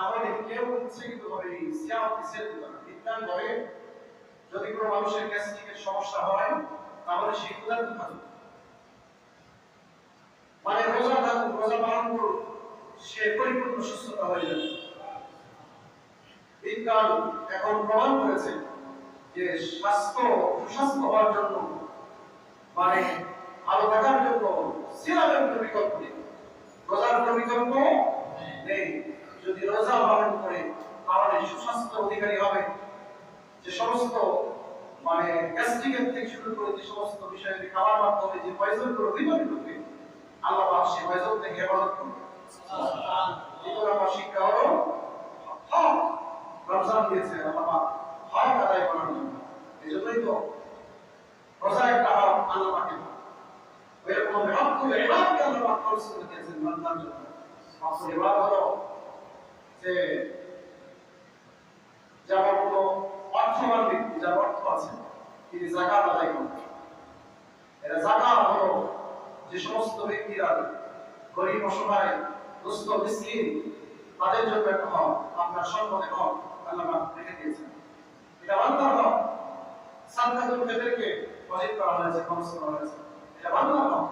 তাহলে কেউ ইচ্ছাকৃত ভাবে এই দিতে পারে বিজ্ঞান করে যদি কোনো মানুষের গ্যাস্ট্রিকের সমস্যা হয়, তাহলে সে ক্ষুধার্ত থাকবে মানে রোজা থাকুক রোজা পালন করুক, সে পরিপূর্ণ সুস্থতা হয়ে যাবে। বিজ্ঞান এখন প্রমাণ করেছে যে স্বাস্থ্য, সুস্বাস্থ্য হওয়ার জন্য মানে ভালো থাকার জন্য সিরামের কোনো বিকল্প নেই। রোজার কোনো বিকল্প রোজা পালন করে তাহলে সুস্বাস্থ্য অধিকারী হবে। যে সমস্ত মানে গ্যাস্ট্রিকের থেকে শুরু করে যে সমস্ত বিষয়ে খাওয়ার মাধ্যমে যে পয়জনগুলো বিপরীত হবে, আল্লাহ পাক সেই পয়জন থেকে হেফাজত করবে দ্বিতীয় নম্বর শিক্ষা হলো, হক, রমজান দিয়েছে আল্লাহ পাক, হক আদায় করার জন্য। এই জন্যই তো রোজা একটা হক আল্লাহ পাকে। ভাবে হক করে ইবাদকে আল্লাহ পাক খরচ করে দিয়েছেন বান্দার জন্য। হক হলো যে যেমন কোনো অর্থবান ব্যক্তি, যার অর্থ আছে, তিনি জাকাত আদায় করবেন এটা জাকাত হলো যে সমস্ত ব্যক্তিরা গরিব, অসহায়, দুস্থ, মিসকিন, তাদের জন্য একটা হক, আপনার সম্পদে হক আল্লাহ রেখে দিয়েছেন। এটা বান্দার হক। সাদকাতুল ফিতরকে ওয়াজিব করা হয়েছে খরচ করা হয়েছে। এটা বান্দার হক।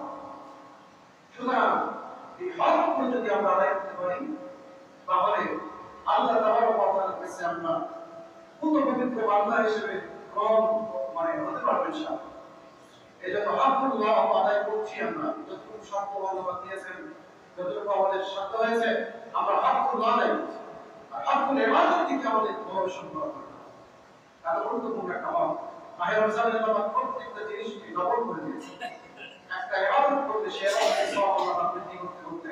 সুতরাং এই হকগুলো যদি আমরা আদায় করতে পারি তাহলে আল্লাহ তাবারক ওয়া তাআলার আমরা পূর্ণ পবিত্র বান্দা হিসেবে গ্রহণ মানে হতে পারব ইনশাআল্লাহ। এই জন্য হাকুল্লাহ আদায় করছি আমরা। যতটুকু সাধ্য আল্লাহ দিয়েছেন, যতটুকু আমাদের সাধ্য হয়েছে, আমরা হাকুল্লাহ আদায় করছি। আর হাকুল ইবাদত দিকে আমাদের গবেষণ করা। দরকার এত গুরুত্বপূর্ণ একটা হক মাহে রমজানের আল্লাহ প্রত্যেকটা জিনিসকে ডবল করে দিয়েছে। একটা ইবাদত করতে সে আমাদের আল্লাহ বৃদ্ধি করতে করতে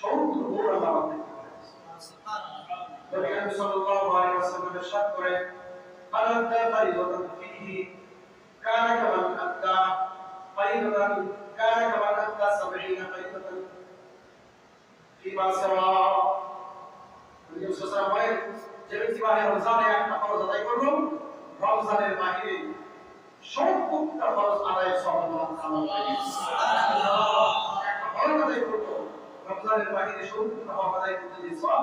সমুদ্র গৌর আল্লাহ বৃদ্ধি করে নবী সাল্লাল্লাহু আলাইহি ওয়াসাল্লাম ইরশাদ করেন মান আদা ফীহি, কানা কামান আদা ফরিদাতান, কানা কামান আদা 70 ফরিদাতান ফীমা সাওয়া নবী সাল্লাল্লাহু আলাইহি যে ব্যক্তি মাহে রমজানে একটা ফরজ আদায় করল, রমজানের বাহিরে সত্তরটা ফরজ আদায় পাইবে সুবহানাল্লাহ একটা ফরজ আদায় করল, রমজানের বাহিরে ফরজ আদায় করতে যে সব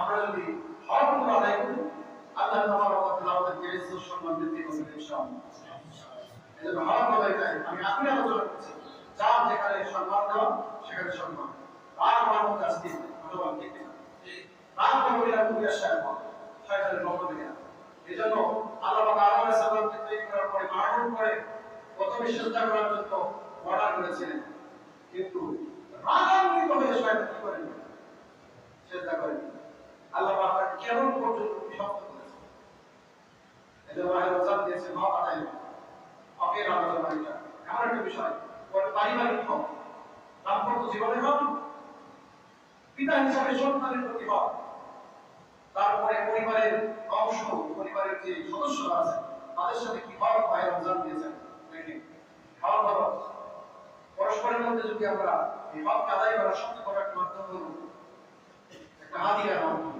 আমরা যদি হকগুলো আদায় করি, আল্লাহ তাআলা আমাদেরকে সম্মান করবেন ইনশাআল্লাহ। এজন্য আমি আপনি আলোচনা করছি। যেখানে সম্মান সেখানে সম্মান। মহিলা কুড়িয়া সাহেব শয়তানের এই আল্লাহ পাক করার পরে করে প্রথমে শ্রদ্ধা করার জন্য কিন্তু রাগান্বিত হয়ে শয়তান কি করেন? শ্রদ্ধা করেন পরিবারের যে সদস্যরা আছে, তাদের সাথে কি হক রমজান দিয়েছেন। দেখেন হক পরস্পরের মধ্যে যদি আমরা হককে আদায় করার সবচেয়ে বড় একটা মাধ্যম হলো, একটা হাদিয়ার মাধ্যম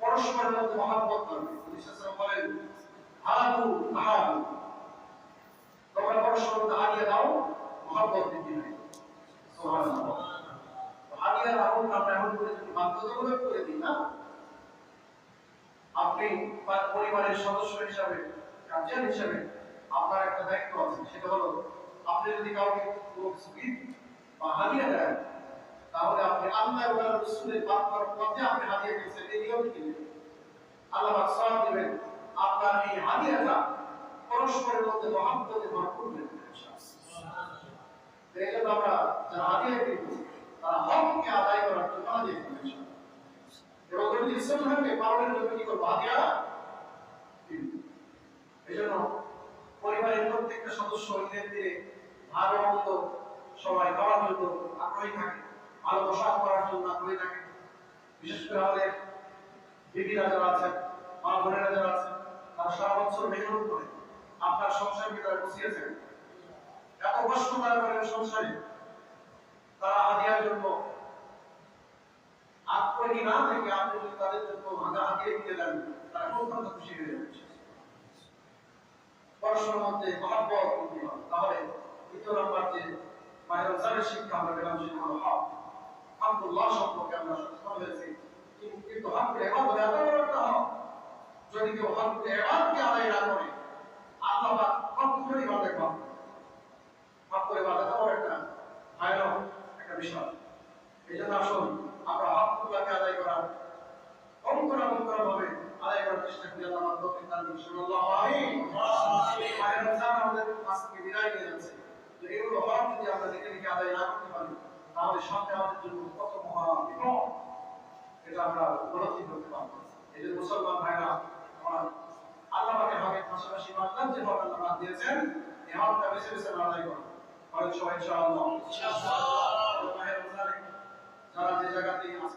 পরস্পরের মধ্যে বিশ্বাসরা বলেন, হাবু হাবু। তোমরা মধ্যে হারিয়ে দাও সুবহানাল্লাহ। হারিয়ে দাও, আমরা এমন করে যদি বাধ্যতামূলক করে দিই, না? আপনি পরিবারের সদস্য হিসাবে গার্জিয়ান হিসাবে আপনার একটা দায়িত্ব আছে, সেটা হলো, আপনি যদি কাউকে কোনো বা তাহলে আপনি আল্লাহ বার্তার পথে আপনি এই নিয়মটি কিনবেন আল্লাহ আপনার এই পরস্পরের মধ্যে ভরপুর জন্য আমরা দিব তারা হককে আদায় করার জন্য দিবেন এবং যদি জন্য কি হাদিয়া দিব। পরিবারের প্রত্যেকটা সদস্য ঈদের দিনে ভালো মন্দ সবাই খাওয়ার জন্য আগ্রহী থাকে। ভালো পোশাক করার জন্য আগ্রহী থাকে বিশেষ করে আমাদের বিবিরা যারা আছেন, মা বোনেরা যারা আছেন, তারা সারা বছর মেহনত করে আপনার সংসারকে তারা গুছিয়েছেন এত কষ্ট তারা করেন সংসারে। তারা হাদিয়ার জন্য আগ্রহী না থেকে আপনি যদি তাদের জন্য হাতে হাতিয়ে দিতে দেন, তারা অত্যন্ত খুশি হয়ে যাচ্ছে পড়াশোনার মধ্যে মহাব্বত তাহলে দ্বিতীয় নম্বর যে মায়ের শিক্ষা আমরা পেলাম সেটা হলো হক আব্দুল্লাহ সম্পর্কে আমরা সচেতন কিন্তু- হকের এবাদত এত বড় একটা হক। যদি কেউ হকের এবাদতকে আদায় না করে, আল্লাহ পাক হক করে ইবাদত করে এত বড় একটা ভয়ানক একটা বিষয়। এই জন্য আসুন, আমরা হকগুলোকে আদায় করার অঙ্করা অঙ্করা ভাবে আমাদের থেকে বিদায় নিয়ে যাচ্ছে। এগুলো হক যদি আমরা দেখে দেখে আদায় না করতে পারি আমাদের সামনে আমাদের জন্য কত মহান এটা আমরা উপলব্ধি করতে এই যে মুসলমান ভাইরা আল্লাহকে হকের পাশাপাশি মানলাম যে হক আল্লাহ দিয়েছেন আদায় করো ইনশাআল্লাহ। যারা যে জায়গাতে